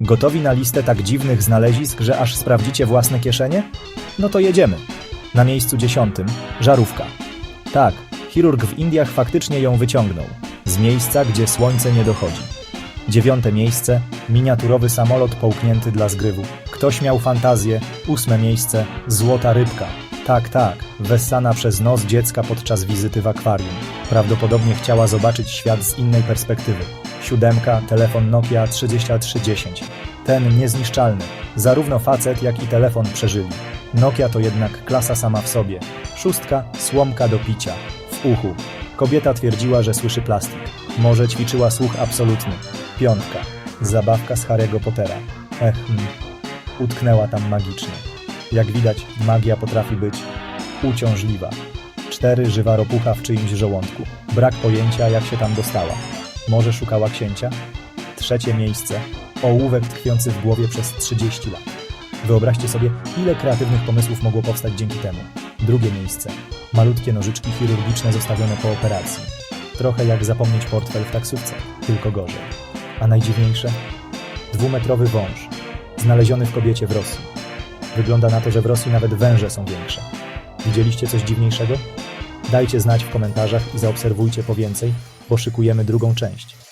Gotowi na listę tak dziwnych znalezisk, że aż sprawdzicie własne kieszenie? No to jedziemy. Na miejscu dziesiątym żarówka. Tak, chirurg w Indiach faktycznie ją wyciągnął. Z miejsca, gdzie słońce nie dochodzi. Dziewiąte miejsce miniaturowy samolot połknięty dla zgrywu. Ktoś miał fantazję. Ósme miejsce złota rybka. Tak, tak, wessana przez nos dziecka podczas wizyty w akwarium. Prawdopodobnie chciała zobaczyć świat z innej perspektywy. Siódemka, telefon Nokia 3310. Ten niezniszczalny. Zarówno facet, jak i telefon przeżyli. Nokia to jednak klasa sama w sobie. Szóstka, słomka do picia. W uchu. Kobieta twierdziła, że słyszy plastik. Może ćwiczyła słuch absolutny. Piątka. Zabawka z Harry'ego Pottera. Ech, hmm. utknęła tam magicznie. Jak widać, magia potrafi być uciążliwa. Cztery żywa ropucha w czyimś żołądku. Brak pojęcia, jak się tam dostała. Może szukała księcia? Trzecie miejsce. Ołówek tkwiący w głowie przez 30 lat. Wyobraźcie sobie, ile kreatywnych pomysłów mogło powstać dzięki temu. Drugie miejsce. Malutkie nożyczki chirurgiczne zostawione po operacji. Trochę jak zapomnieć portfel w taksówce, tylko gorzej. A najdziwniejsze? Dwumetrowy wąż, znaleziony w kobiecie w Rosji. Wygląda na to, że w Rosji nawet węże są większe. Widzieliście coś dziwniejszego? Dajcie znać w komentarzach i zaobserwujcie po więcej, bo szykujemy drugą część.